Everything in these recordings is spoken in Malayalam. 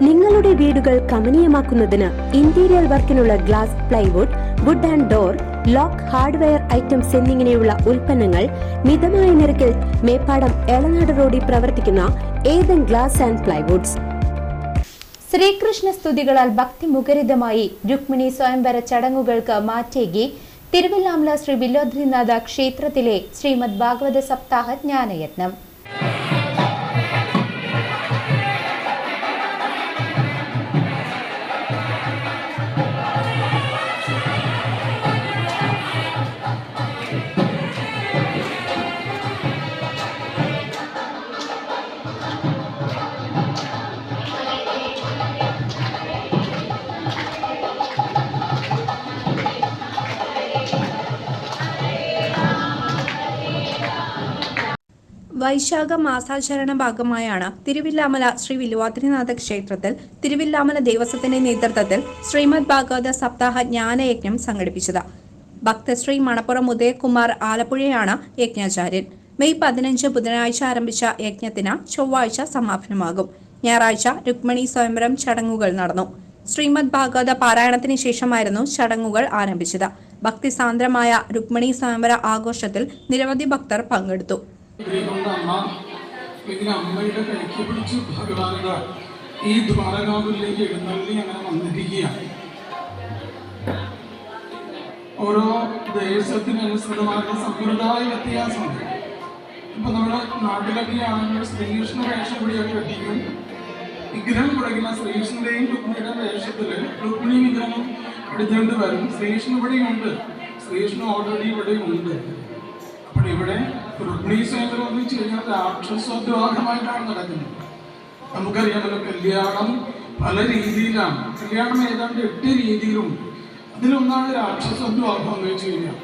നിങ്ങളുടെ വീടുകൾ കമനീയമാക്കുന്നതിന് interior വർക്കിനുള്ള glass plywood wood and door lock hardware items എന്നിങ്ങനെയുള്ള ഉൽപ്പന്നങ്ങൾ മിതമായ നിരക്കിൽ മേപ്പാടം എളനാട് റോഡിൽ പ്രവർത്തിക്കുന്ന Ethan glass and plywoods Sreekrishna സ്തുതികളാൽ ഭക്തിമുഖരിതമായി രുക്മിണി സ്വയംവര ചടങ്ങുകൾക്ക് മാറ്റേകി തിരുവല്ലാമല ശ്രീ വില്ലോദ്രിനാഥ ക്ഷേത്രത്തിലെ ശ്രീമദ് ഭാഗവത സപ്താഹ ജ്ഞാനയജ്ഞം വൈശാഖ മാസാചരണ ഭാഗമായാണ് തിരുവില്ലാമല ശ്രീ വില്വാദ്രിനാഥ ക്ഷേത്രത്തിൽ തിരുവില്ലാമല ദേവസ്വത്തിന്റെ നേതൃത്വത്തിൽ ശ്രീമദ് ഭാഗവത സപ്താഹ ജ്ഞാനയജ്ഞം സംഘടിപ്പിച്ചത്. ഭക്തശ്രീ മണപ്പുറം ഉദയകുമാർ ആലപ്പുഴയാണ് യജ്ഞാചാര്യൻ. മെയ് പതിനഞ്ച് ബുധനാഴ്ച ആരംഭിച്ച യജ്ഞത്തിന് ചൊവ്വാഴ്ച സമാപനമാകും. ഞായറാഴ്ച രുക്മിണി സ്വയംവരം ചടങ്ങുകൾ നടന്നു. ശ്രീമദ് ഭാഗവത പാരായണത്തിന് ശേഷമായിരുന്നു ചടങ്ങുകൾ ആരംഭിച്ചത്. ഭക്തിസാന്ദ്രമായ രുക്മിണി സ്വയംവര ആഘോഷത്തിൽ നിരവധി ഭക്തർ പങ്കെടുത്തു. ഈ ദ്വാരകാവിലേക്ക് എഴുന്നള്ളി അങ്ങനെ വന്നിരിക്കുകയാണ്. ഓരോ ദേശത്തിനനുസൃതമായിട്ടുള്ള സമ്പ്രദായ വ്യത്യാസമുണ്ട് ഇപ്പൊ നമ്മുടെ നാട്ടിലൊക്കെ ആണെങ്കിൽ ശ്രീകൃഷ്ണ വേഷം കൂടിയൊക്കെ കെട്ടിക്കും വിഗ്രഹം കുടയ്ക്കുന്ന ശ്രീകൃഷ്ണന്റെയും രുക്മിണിയുടെ വേഷത്തിൽ രുക്മിണി വിഗ്രഹം എടുത്തുകൊണ്ട് വരും. ശ്രീകൃഷ്ണൻ ഇവിടെയുണ്ട്. ശ്രീകൃഷ്ണൻ ഓൾറെഡി ഇവിടെ ഉണ്ട് അപ്പോൾ ഇവിടെ രുക്മിണി സ്വയംവരം എന്ന് വെച്ച് കഴിഞ്ഞാൽ രാക്ഷസോദ്വാഹമായിട്ടാണ് നടക്കുന്നത്. നമുക്കറിയാമല്ലോ കല്യാണം പല രീതിയിലാണ്. കല്യാണം ഏതാണ്ട് എട്ട് രീതിയിലുണ്ട് അതിലൊന്നാണ് രാക്ഷസോദ്വാഹം എന്ന് വെച്ച് കഴിഞ്ഞാൽ.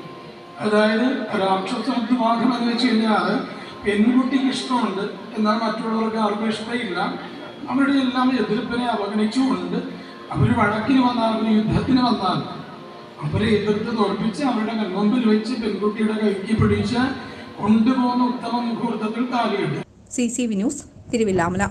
അതായത് രാക്ഷസോദ്വാഹം എന്ന് വെച്ച് കഴിഞ്ഞാൽ പെൺകുട്ടിക്ക് ഇഷ്ടമുണ്ട് എന്നാൽ മറ്റുള്ളവർക്ക് ആർക്കും ഇഷ്ടമില്ല അവരുടെ എല്ലാം എതിർപ്പിനെ അവഗണിച്ചുകൊണ്ട് അവർ വഴക്കിന് അവർ യുദ്ധത്തിന് വന്നാൽ അവരെ എതിർത്ത് തോൽപ്പിച്ച് അവരുടെ കൺമുമ്പിൽ വെച്ച് പെൺകുട്ടിയുടെ കൈക്ക് പിടിച്ച് കൊണ്ടുപോകുന്ന ഉത്തമ മുഹൂർത്തത്തിൽ താലിയിട്ട്. C C V news Thiruvilwamala.